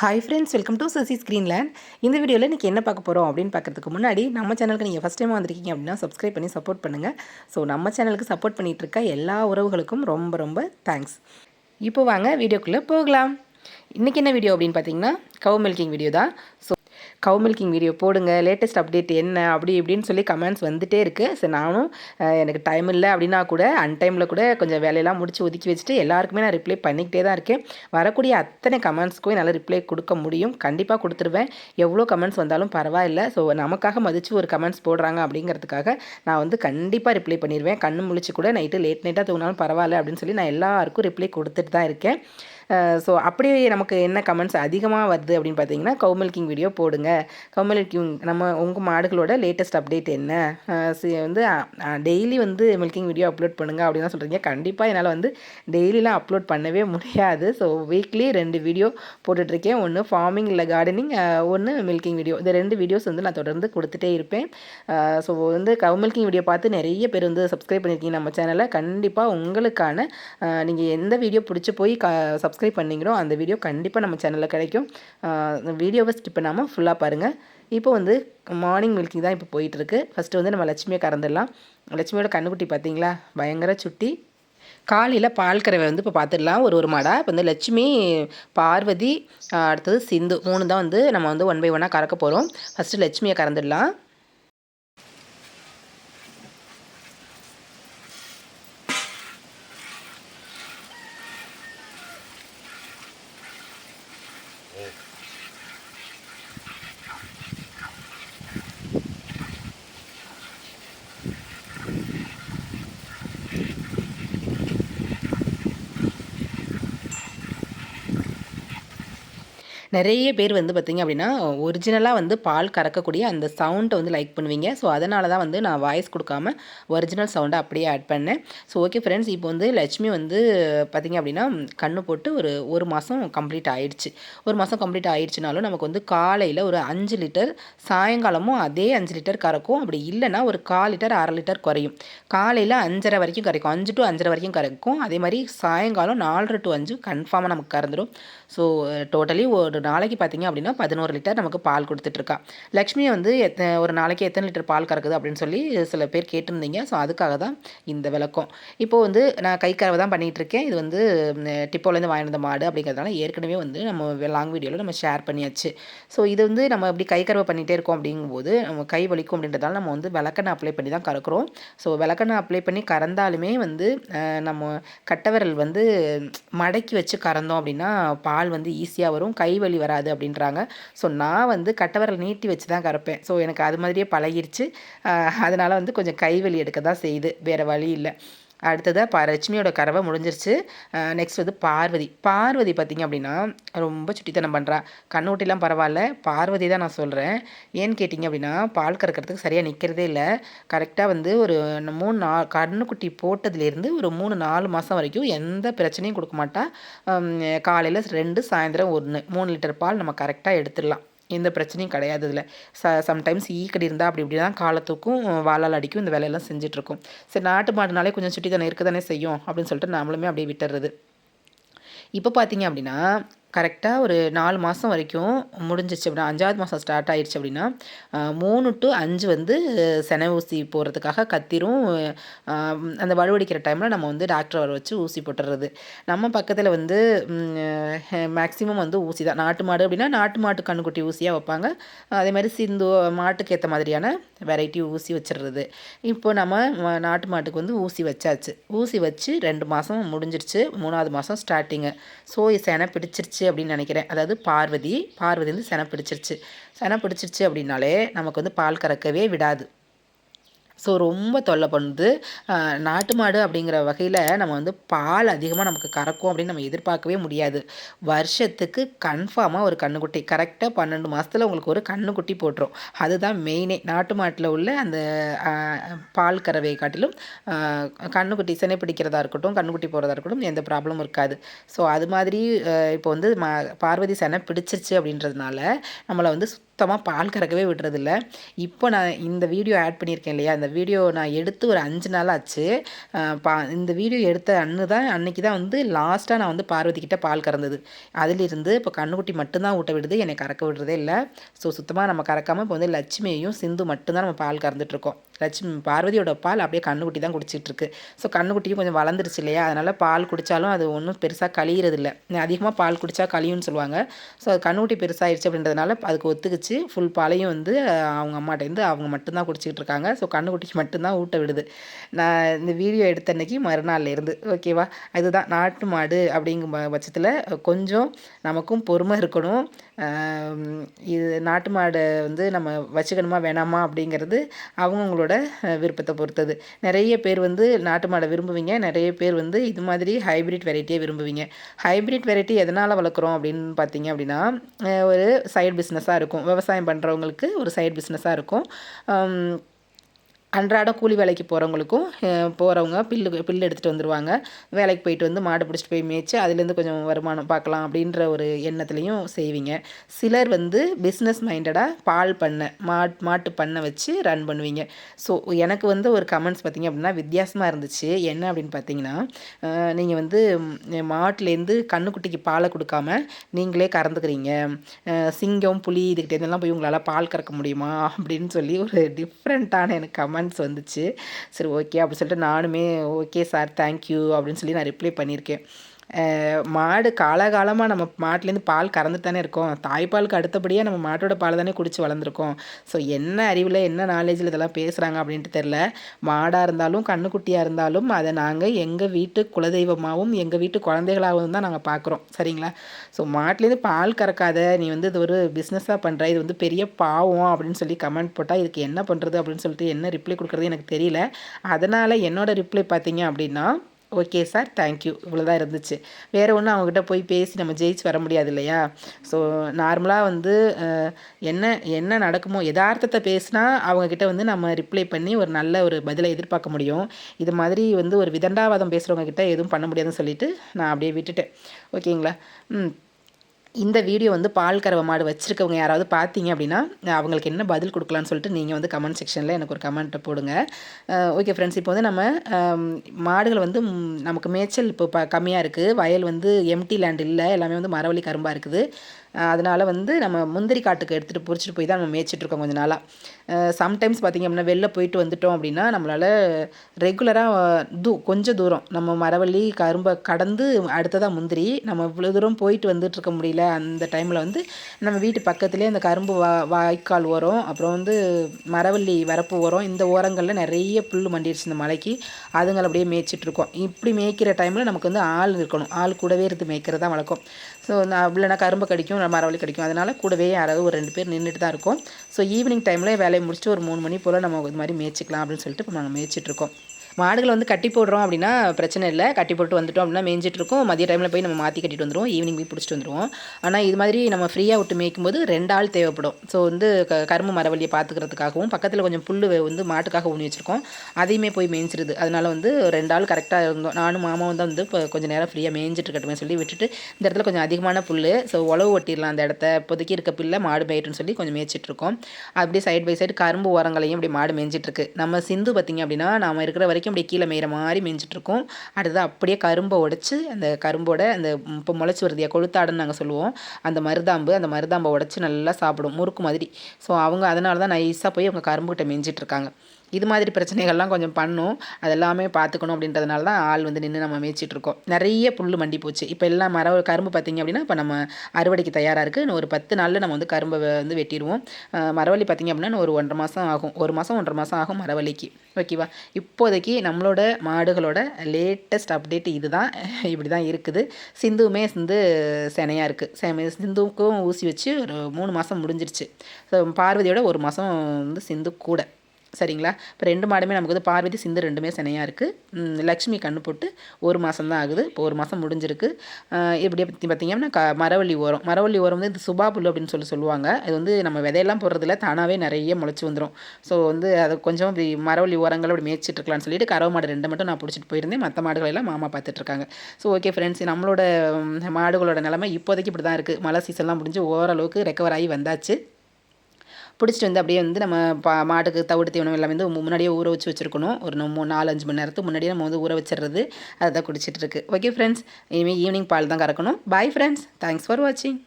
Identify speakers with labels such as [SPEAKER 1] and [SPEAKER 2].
[SPEAKER 1] Hi friends welcome to Sasi Screenland இந்த வீடியோவில் இன்றைக்கி என்ன பார்க்க போகிறோம் அப்படின்னு பார்க்குறதுக்கு முன்னாடி நம்ம சேனலுக்கு நீங்கள் ஃபஸ்ட் டைம் வந்திருக்கீங்க அப்படின்னா சப்ஸ்கிரைப் பண்ணி சப்போர்ட் பண்ணுங்கள் ஸோ நம்ம சேனலுக்கு சப்போர்ட் பண்ணிகிட்டு இருக்க எல்லா உறவுகளுக்கும் ரொம்ப ரொம்ப தேங்க்ஸ் இப்போ வாங்க வீடியோக்குள்ளே போகலாம். இன்றைக்கி என்ன வீடியோ அப்படின்னு பார்த்தீங்கன்னா கவு மில்கிங் வீடியோ தான். ஸோ கவு மில்கிங் வீடியோ போடுங்க லேட்டஸ்ட் அப்டேட் என்ன அப்படி இப்படின்னு சொல்லி கமெண்ட்ஸ் வந்துட்டே இருக்குது சரி நானும் எனக்கு டைம் இல்லை அப்படின்னா கூட அன்டைமில் கூட கொஞ்சம் வேலையெல்லாம் முடிச்சு ஒதுக்கி வச்சுட்டு எல்லாருக்குமே நான் ரிப்ளை பண்ணிக்கிட்டே தான் இருக்கேன். வரக்கூடிய அத்தனை கமெண்ட்ஸ்க்கும் என்னால் ரிப்ளை கொடுக்க முடியும். கண்டிப்பாக கொடுத்துருவேன். எவ்வளோ கமெண்ட்ஸ் வந்தாலும் பரவாயில்ல. ஸோ நமக்காக மதித்து ஒரு கமெண்ட்ஸ் போடுறாங்க அப்படிங்கிறதுக்காக நான் வந்து கண்டிப்பாக ரிப்ளை பண்ணிடுவேன் கண்ணு முழிச்சு கூட நைட்டு லேட் நைட்டாக தூங்கினாலும் பரவாயில்ல அப்படின்னு சொல்லி நான் எல்லாருக்கும் ரிப்ளை கொடுத்துட்டு தான் இருக்கேன். ஸோ அப்படி நமக்கு என்ன கமெண்ட்ஸ் அதிகமாக வருது அப்படின்னு பார்த்தீங்கன்னா கவு மில்கிங் வீடியோ போடுங்க. கவு மில்கிங் நம்ம உங்கள் மாடுகளோட லேட்டஸ்ட் அப்டேட் என்ன? வந்து டெய்லி வந்து மில்கிங் வீடியோ அப்லோட் பண்ணுங்க அப்படின்னு தான் சொல்கிறீங்க கண்டிப்பாக என்னால் வந்து டெய்லிலாம் அப்லோட் பண்ணவே முடியாது. ஸோ வீக்லி ரெண்டு வீடியோ போட்டுட்ருக்கேன். ஒன்று ஃபார்மிங் இல்லை கார்டனிங் ஒன்று மில்கிங் வீடியோ இந்த ரெண்டு வீடியோஸ் வந்து நான் தொடர்ந்து கொடுத்துட்டே இருப்பேன். ஸோ வந்து கவு மில்கிங் வீடியோ பார்த்து நிறைய பேர் வந்து சப்ஸ்கிரைப் பண்ணியிருக்கீங்க நம்ம சேனலை கண்டிப்பாக உங்களுக்கான நீங்கள் எந்த வீடியோ பிடிச்சி போய் க சப்ஸ்கிரைப் பண்ணிங்களோ அந்த வீடியோ கண்டிப்பாக நம்ம சேனலில் கிடைக்கும். வீடியோவை ஸ்கிப் பண்ணாமல் ஃபுல்லாக பாருங்கள் இப்போ வந்து மார்னிங் மில்கிங் தான் இப்போ போயிட்டுருக்கு. ஃபஸ்ட்டு வந்து நம்ம லட்சுமியை கறந்துடலாம். லட்சுமியோட கண்ணுக்குட்டி பார்த்தீங்களா பயங்கர சுட்டி. காலையில் பால் கறவை வந்து இப்போ பார்த்துடலாம் ஒரு ஒரு மாடா. இப்போ வந்து லட்சுமி பார்வதி அடுத்தது சிந்து மூணு தான் வந்து நம்ம வந்து ஒன் பை ஒன்னாக கறக்க போகிறோம் ஃபஸ்ட்டு லட்சுமியை கறந்துடலாம். நிறைய பேர் வந்து பார்த்திங்க அப்படின்னா ஒரிஜினலாக வந்து பால் கறக்கக்கூடிய அந்த சவுண்டை வந்து லைக் பண்ணுவீங்க. ஸோ அதனால தான் வந்து நான் வாய்ஸ் கொடுக்காம ஒரிஜினல் சவுண்டை அப்படியே ஆட் பண்ணேன். ஸோ ஓகே ஃப்ரெண்ட்ஸ் இப்போ வந்து லட்சுமி வந்து பார்த்திங்க அப்படின்னா கண்ணு போட்டு ஒரு ஒரு மாதம் கம்ப்ளீட் ஆயிடுச்சு. ஒரு மாதம் கம்ப்ளீட் ஆயிடுச்சுனாலும் நமக்கு வந்து காலையில் ஒரு அஞ்சு லிட்டர் சாயங்காலமும் அதே அஞ்சு லிட்டர் கறக்கும். அப்படி இல்லைன்னா ஒரு கால் லிட்டர் அரை லிட்டர் குறையும். காலையில் அஞ்சரை வரைக்கும் கறக்கும் அஞ்சு டு அஞ்சரை வரைக்கும் கறக்கும் அதே மாதிரி சாயங்காலம் நாலரை டு அஞ்சு கன்ஃபார்மாக நமக்கு கறந்துடும் ஸோ டோட்டலி ஒரு நாளைக்கு பார்த்தீங்க அப்படின்னா பதினோரு லிட்டர் நமக்கு பால் கொடுத்துட்ருக்கா. லக்ஷ்மி வந்து எத்த ஒரு நாளைக்கு எத்தனை லிட்டர் பால் கறக்குது அப்படின்னு சொல்லி சில பேர் கேட்டிருந்தீங்க. ஸோ அதுக்காக தான் இந்த விளக்கம். இப்போ வந்து நான் கை கறவை தான் பண்ணிகிட்ருக்கேன் இது வந்து டிப்போலேருந்து வாங்கிட்டு வந்த மாடு அப்படிங்கிறதுனால ஏற்கனவே வந்து நம்ம லாங் வீடியோவில் நம்ம ஷேர் பண்ணியாச்சு. ஸோ இது வந்து நம்ம இப்படி கை கறவை பண்ணிகிட்டே இருக்கோம் அப்படிங்கும்போது நம்ம கை வலிக்கும் அப்படின்றதால நம்ம வந்து விளக்கெண்ணெய் அப்ளை பண்ணி தான் கறக்குறோம். ஸோ விளக்கெண்ணெய் அப்ளை பண்ணி கறந்தாலுமே வந்து நம்ம கட்டவரல் வந்து மடக்கி வச்சு கறந்தோம் அப்படின்னா பால் வந்து ஈஸியாக வரும். கை வலி வராது அப்படின்றாங்க. ஸோ நான் வந்து கட்டவரல் நீட்டி வச்சு தான் கறப்பேன். ஸோ எனக்கு அது மாதிரியே பழகிருச்சு. அதனால் அதனால வந்து கொஞ்சம் கை வலி எடுக்க தான் செய்யுது. வேறு வழி இல்லை. அடுத்ததாக பா லட்சுமியோட கறவை முடிஞ்சிருச்சு. நெக்ஸ்ட் வந்து பார்வதி. பார்வதி பார்த்திங்க அப்படின்னா ரொம்ப சுட்டித்தனம் பண்ணுறா கண்ணூட்டிலாம் பரவாயில்ல. பார்வதி தான் நான் சொல்கிறேன் ஏன்னு கேட்டிங்க அப்படின்னா பால் கறக்கிறதுக்கு சரியாக நிற்கிறதே இல்லை. கரெக்டாக வந்து ஒரு மூணு நா கண்ணுக்குட்டி போட்டதுலேருந்து ஒரு மூணு நாலு மாதம் வரைக்கும் எந்த பிரச்சனையும் கொடுக்க மாட்டா. காலையில் ரெண்டு சாயந்தரம் ஒன்று மூணு லிட்டர் பால் நம்ம கரெக்டாக எடுத்துடலாம். எந்த பிரச்சனையும் கிடையாது இதில் ச சம்டைம்ஸ் ஈக்கடி இருந்தால் அப்படி இப்படி தான் காலத்துக்கும் வாழால் அடிக்கும் இந்த வேலையெல்லாம் செஞ்சிட்ருக்கோம். சரி நாட்டு மாடுனாலே கொஞ்சம் சுட்டி தானே இருக்க தானே செய்யும் அப்படின்னு சொல்லிட்டு நாமளுமே அப்படியே விட்டுறது இப்போ பார்த்தீங்க அப்படின்னா கரெக்டாக ஒரு நாலு மாதம் வரைக்கும் முடிஞ்சிச்சு அப்படின்னா அஞ்சாவது மாதம் ஸ்டார்ட் ஆயிடுச்சு அப்படின்னா மூணு டு அஞ்சு வந்து செனை ஊசி போடுறதுக்காக கத்திரும் அந்த வலுவடிக்கிற டைமில் நம்ம வந்து டாக்டர் வர வச்சு ஊசி போட்டுறது. நம்ம பக்கத்தில் வந்து மேக்ஸிமம் வந்து ஊசி தான். நாட்டு மாடு அப்படின்னா நாட்டு மாட்டு கண்ணுக்குட்டி ஊசியாக வைப்பாங்க. அதே மாதிரி சிந்து மாட்டுக்கு ஏற்ற மாதிரியான வெரைட்டி ஊசி வச்சிடுறது. இப்போ நம்ம நாட்டு மாட்டுக்கு வந்து ஊசி வச்சாச்சு. ஊசி வச்சு ரெண்டு மாதம் முடிஞ்சிருச்சு. மூணாவது மாதம் ஸ்டார்டிங்கு ஸோ செனை பிடிச்சிருச்சு அப்படின்னு நினைக்கிறேன். அதாவது பார்வதி பார்வதி வந்து செனை பிடிச்சிருச்சு. செனை பிடிச்சிருச்சு அப்படின்னாலே நமக்கு வந்து பால் கறக்கவே விடாது. ஸோ ரொம்ப தொல்லை பண்ணுது. நாட்டு மாடு அப்படிங்கிற வகையில் நம்ம வந்து பால் அதிகமாக நமக்கு கறக்கும் அப்படின்னு நம்ம எதிர்பார்க்கவே முடியாது. வருஷத்துக்கு கன்ஃபார்மாக ஒரு கண்ணுக்குட்டி கரெக்டாக பன்னெண்டு மாதத்தில் உங்களுக்கு ஒரு கண்ணுக்குட்டி போட்டுரும். அதுதான் மெயினே நாட்டு மாட்டில் உள்ள அந்த பால் கறவையை காட்டிலும் கண்ணுக்குட்டி சினை பிடிக்கிறதா இருக்கட்டும் கண்ணுக்குட்டி போகிறதா இருக்கட்டும் எந்த ப்ராப்ளமும் இருக்காது. ஸோ அது மாதிரி இப்போ வந்து ம பார்வதி செனை பிடிச்சிருச்சு அப்படின்றதுனால நம்மளை வந்து சுத்தமாக பால் கறக்கவே விடுறதில்ல. இப்போ நான் இந்த வீடியோ ஆட் பண்ணியிருக்கேன் இல்லையா? இந்த வீடியோ நான் எடுத்து ஒரு அஞ்சு நாள் ஆச்சு. பா இந்த வீடியோ எடுத்த அன்னு தான் அன்னைக்கு தான் வந்து லாஸ்ட்டாக நான் வந்து பார்வதிக்கிட்ட பால் கறந்தது. அதிலிருந்து இப்போ கண்ணுக்குட்டி மட்டும்தான் ஊட்ட விடுது என்னை கறக்க விடுறதே இல்லை. ஸோ சுத்தமாக நம்ம கறக்காமல் இப்போ வந்து லட்சுமியையும் சிந்து மட்டும்தான் நம்ம பால் கறந்துட்டுருக்கோம். லட்சுமி பார்வதியோட பால் அப்படியே கண்ணுக்குட்டி தான் குடிச்சிட்ருக்கு ஸோ கண்ணுக்குட்டியும் கொஞ்சம் வளர்ந்துருச்சு இல்லையா? அதனால் பால் குடித்தாலும் அது ஒன்றும் பெருசாக கழியிறதில்ல. அதிகமாக பால் குடித்தா கழியும்னு சொல்லுவாங்க. ஸோ அது கண்ணுக்குட்டி பெருசாகிடுச்சு அப்படின்றதுனால அதுக்கு ஒத்துக்குச்சு. ஃபுல் பாலையும் வந்து அவங்க அம்மாட்டேருந்து அவங்க மட்டும்தான் குடிச்சிக்கிட்டு இருக்காங்க. ஸோ கண்ணுக்குட்டிக்கு மட்டும்தான் ஊட்ட விடுது. நான் இந்த வீடியோ எடுத்த அன்னைக்கு மறுநாள்லேருந்து ஓகேவா அதுதான் நாட்டு மாடு அப்படிங்கும் பட்சத்தில் கொஞ்சம் நமக்கும் பொறுமை இருக்கணும். இது நாட்டு மாடை வந்து நம்ம வச்சுக்கணுமா வேணாமா அப்படிங்கிறது அவங்கவுங்களோட விருப்பத்தை பொறுத்தது. நிறைய பேர் வந்து நாட்டு மாடை விரும்புவீங்க. நிறைய பேர் வந்து இது மாதிரி ஹைப்ரிட் வெரைட்டியை விரும்புவீங்க. ஹைப்ரிட் வெரைட்டி எதனால் வளர்க்குறோம் அப்படின்னு பார்த்தீங்க அப்படின்னா ஒரு சைடு பிஸ்னஸாக இருக்கும். விவசாயம் பண்ணுறவங்களுக்கு ஒரு சைட் பிஸ்னஸாக இருக்கும். அன்றாட கூலி வேலைக்கு போகிறவங்களுக்கும் போகிறவங்க பில்லு பில்லு எடுத்துகிட்டு வந்துடுவாங்க வேலைக்கு போயிட்டு வந்து மாடு பிடிச்சிட்டு போய் மேய்ச்சி அதுலேருந்து கொஞ்சம் வருமானம் பார்க்கலாம் அப்படின்ற ஒரு எண்ணத்துலையும் செய்வீங்க. சிலர் வந்து பிஸ்னஸ் மைண்டடாக பால் பண்ணை மாட் மாட்டு பண்ணை வச்சு ரன் பண்ணுவீங்க. ஸோ எனக்கு வந்து ஒரு கமெண்ட்ஸ் பார்த்திங்க அப்படின்னா வித்தியாசமாக இருந்துச்சு. என்ன அப்படின்னு பார்த்தீங்கன்னா நீங்கள் வந்து மாட்டுலேருந்து கண்ணுக்குட்டிக்கு பாலை கொடுக்காம நீங்களே கறந்துக்கிறீங்க. சிங்கம் புலி இதுக்கிட்டேருந்தெல்லாம் போய் உங்களால் பால் கறக்க முடியுமா அப்படின்னு சொல்லி ஒரு டிஃப்ரெண்ட்டான எனக்கு கமெண்ட் ரெஸ்பான்ஸ் வந்துச்சு. சரி ஓகே அப்படின்னு சொல்லிட்டு நானுமே ஓகே சார் தேங்க்யூ அப்படின்னு சொல்லி நான் ரிப்ளை பண்ணியிருக்கேன். மாடு காலகாலமாக நம்ம மாட்டிலேருந்து பால் கறந்துட்டு தானே இருக்கோம். தாய்ப்பாலுக்கு அடுத்தபடியாக நம்ம மாட்டோட பால் தானே குடித்து வளர்ந்துருக்கோம். ஸோ என்ன அறிவில் என்ன நாலேஜில் இதெல்லாம் பேசுகிறாங்க அப்படின்ட்டு தெரில. மாடாக இருந்தாலும் கண்ணுக்குட்டியாக இருந்தாலும் அதை நாங்கள் எங்கள் வீட்டு குலதெய்வமாகவும் எங்கள் வீட்டு குழந்தைகளாகவும் தான் நாங்கள் பார்க்குறோம் சரிங்களா? ஸோ மாட்டிலேருந்து பால் கறக்காத நீ வந்து இது ஒரு பிஸ்னஸாக பண்ணுற இது வந்து பெரிய பாவம் அப்படின்னு சொல்லி கமெண்ட் போட்டால் இதுக்கு என்ன பண்ணுறது அப்படின்னு சொல்லிட்டு என்ன ரிப்ளை கொடுக்குறது எனக்கு தெரியல. அதனால் என்னோடய ரிப்ளை பார்த்தீங்க அப்படின்னா ஓகே சார் தேங்க்யூ இவ்வளோ தான் இருந்துச்சு. வேறு ஒன்றும் அவங்ககிட்ட போய் பேசி நம்ம ஜெயிச்சு வர முடியாது இல்லையா? ஸோ நார்மலாக வந்து என்ன என்ன நடக்குமோ யதார்த்தத்தை பேசினா அவங்கக்கிட்ட வந்து நம்ம ரிப்ளை பண்ணி ஒரு நல்ல ஒரு பதிலை எதிர்பார்க்க முடியும். இது மாதிரி வந்து ஒரு விதண்டாவாதம் பேசுகிறவங்க கிட்ட எதுவும் பண்ண முடியாதுன்னு சொல்லிட்டு நான் அப்படியே விட்டுட்டேன். ஓகேங்களா ம். இந்த வீடியோ வந்து பால் கறவை மாடு வச்சுருக்கவங்க யாராவது பார்த்தீங்க அப்படின்னா அவங்களுக்கு என்ன பதில் கொடுக்கலான்னு சொல்லிட்டு நீங்கள் வந்து கமெண்ட் செக்ஷனில் எனக்கு ஒரு கமெண்ட்டை போடுங்க. ஓகே ஃப்ரெண்ட்ஸ் இப்போ வந்து நம்ம மாடுகள் வந்து நமக்கு மேய்ச்சல் இப்போ ப கம்மியாக இருக்குது வயல் வந்து எம்டி லேண்ட் இல்லை. எல்லாமே வந்து மரவள்ளி கரும்பாக இருக்குது. அதனால் வந்து நம்ம முந்திரி காட்டுக்கு எடுத்துகிட்டு பிடிச்சிட்டு போய் தான் நம்ம மேய்ச்சிட்ருக்கோம் கொஞ்சம் நாளாக சம்டைம்ஸ் பார்த்திங்க அப்படின்னா வெளில போயிட்டு வந்துட்டோம் அப்படின்னா நம்மளால் ரெகுலராக தூ கொஞ்சம் தூரம் நம்ம மரவள்ளி கரும்பை கடந்து அடுத்ததாக முந்திரி நம்ம இவ்வளோ தூரம் போயிட்டு வந்துட்டு இருக்க முடியல அந்த டைமில் வந்து நம்ம வீட்டு பக்கத்துலேயே அந்த கரும்பு வா வாய்க்கால் ஓரம் அப்புறம் வந்து மரவள்ளி வரப்பு ஓரம் இந்த ஓரங்களில் நிறைய புல் மண்டிடுச்சு இந்த மலைக்கு. அதுங்களை அப்படியே மேய்ச்சிட்ருக்கோம் இப்படி மேய்க்கிற டைமில் நமக்கு வந்து ஆள் இருக்கணும். ஆள் கூடவே இருந்து மேய்க்கிறது தான் வழக்கம். ஸோ நான் இல்லைனா கரும்பு கடிக்கும் மரவள்ளி கடிக்கும். அதனால் கூடவே யாராவது ஒரு ரெண்டு பேர் நின்றுட்டு தான் இருக்கும். ஸோ ஈவினிங் டைமில் வேலையை முடிச்சுட்டு ஒரு மூணு மணி போல் நம்ம இது மாதிரி மேய்ச்சிக்கலாம் அப்படின்னு சொல்லிட்டு இப்போ நாங்கள் மேய்ச்சிட்ருக்கோம் மாடுகளை வந்து கட்டி போடுறோம் அப்படின்னா பிரச்சனை இல்லை. கட்டி போட்டு வந்துட்டோம் அப்படின்னா மேய்ஞ்சிட்டு இருக்கும். மதிய டைமில் போய் நம்ம மாற்றி கட்டிட்டு வந்துடுவோம் ஈவினிங் போய் பிடிச்சிட்டு வந்துடுவோம் ஆனால் இது மாதிரி நம்ம ஃப்ரீயாக விட்டு மேய்க்கும் போது ரெண்டு ஆள் தேவைப்படும். ஸோ வந்து க கரும்பு மரவழியை பார்த்துக்கிறதுக்காகவும் பக்கத்தில் கொஞ்சம் புல் வந்து மாட்டுக்காக ஊனி வச்சுருக்கோம். அதையுமே போய் மேய்ஞ்சிருது. அதனால் வந்து ரெண்டு ஆள் கரெக்டாக இருந்தோம். நானும் மாமாவும் தான் வந்து இப்போ கொஞ்சம் நேரம் ஃப்ரீயாக மேய்ஞ்சிட்டு இருக்கட்டுமே சொல்லி விட்டுட்டு இந்த இடத்துல கொஞ்சம் அதிகமான புல் ஸோ உழவு ஒட்டிடலாம் அந்த இடத்த. இப்போதைக்கு இருக்க பிள்ளை மாடு மேய்ட்டுன்னு சொல்லி கொஞ்சம் மேய்ச்சிட்ருக்கோம் அப்படியே சைட் பை சைடு கரும்பு உரங்களையும் அப்படி மாடு மேய்ஞ்சிட்ருக்கு நம்ம சிந்து பார்த்திங்க அப்படின்னா நம்ம இருக்கிற வரைக்கும் அப்படியே கீழே மேயிற மாதிரி மாதிரி அடுத்தது அப்படியே கரும்பை உடச்சி அந்த கரும்போட அந்த இப்போ முளைச்சி வருதியா கொளுத்தாடுன்னு நாங்கள் சொல்லுவோம். அந்த மருதாம்பு அந்த மருதாம்பை உடச்சி நல்லா சாப்பிடும் முறுக்கு மாதிரி. ஸோ அவங்க அதனால தான் நைஸாக போய் அவங்க கரும்புகிட்ட மேய்ஞ்சிட்ருக்காங்க. இது மாதிரி பிரச்சனைகள்லாம் கொஞ்சம் பண்ணும். அதெல்லாமே பார்த்துக்கணும் அப்படின்றதுனால தான் ஆள் வந்து நின்று நம்ம மேய்ச்சிட்ருக்கோம். நிறைய புல் மண்டி போச்சு. இப்போ எல்லாம் மர கரும்பு பார்த்திங்க அப்படின்னா இப்போ நம்ம அறுவடைக்கு தயாராக இருக்குது இன்னும் ஒரு பத்து நாளில் நம்ம வந்து கரும்பை வந்து வெட்டிடுவோம். மரவள்ளி பார்த்திங்க அப்படின்னா ஒரு ஒன்றரை மாதம் ஆகும். ஒரு மாதம் ஒன்றரை மாதம் ஆகும் மரவள்ளிக்கு. ஓகேவா? இப்போதைக்கு நம்மளோட மாடுகளோட லேட்டஸ்ட் அப்டேட் இது தான் இப்படி தான் இருக்குது. சிந்துவுமே வந்து செனையாக இருக்குது சிந்துவுக்கும் ஊசி வச்சு ஒரு மூணு மாதம் முடிஞ்சிருச்சு. ஸோ பார்வதியோட ஒரு மாதம் வந்து சிந்து கூட. சரிங்களா? இப்போ ரெண்டு மாடுமே நமக்கு வந்து பார்வதி சிந்து ரெண்டுமே சினையாக இருக்குது லக்ஷ்மி கண்ணு போட்டு ஒரு மாதம் தான் ஆகுது. இப்போ ஒரு மாதம் முடிஞ்சிருக்கு. இப்படி பற்றி பார்த்திங்கன்னா க மரவள்ளி ஓரம். மரவள்ளி ஓரம் வந்து இந்த சுபா புல் அப்படின்னு சொல்லி சொல்லுவாங்க. அது வந்து நம்ம விதையெல்லாம் போடுறதுல தானாகவே நிறைய முளைச்சி வந்துடும் ஸோ வந்து அதை கொஞ்சம் இப்படி மரவள்ளி ஓரங்கள் அப்படி மேய்ச்சிட்டு இருக்கலாம்னு சொல்லிட்டு கறவை மாடு ரெண்டு மட்டும் நான் பிடிச்சிட்டு போயிருந்தேன். மற்ற மாடுகளெல்லாம் மாமா பார்த்துட்ருக்காங்க ஸோ ஓகே ஃப்ரெண்ட்ஸ் நம்மளோட மாடுகளோட நிலமை இப்போதைக்கு இப்படி தான் இருக்குது மழை சீசன்லாம் முடிஞ்சு ஓரளவுக்கு ரெக்கவர் ஆகி வந்தாச்சு. பிடிச்சிட்டு வந்து அப்படியே வந்து நம்ம பா மாட்டுக்கு தவிடு தீவனம் எல்லாமே வந்து முன்னாடியே ஊற வச்சு வச்சுருக்கணும். ஒரு நம்ம நாலு அஞ்சு மணி நேரத்துக்கு முன்னாடியே நம்ம வந்து ஊற வச்சிடுறது அதை தான் குடிச்சிட்டு இருக்கு. ஓகே ஃப்ரெண்ட்ஸ் இனிமேல் ஈவினிங் பால் தான் கறக்கணும். பாய் ஃப்ரெண்ட்ஸ் தேங்க்ஸ் ஃபார் வாட்சிங்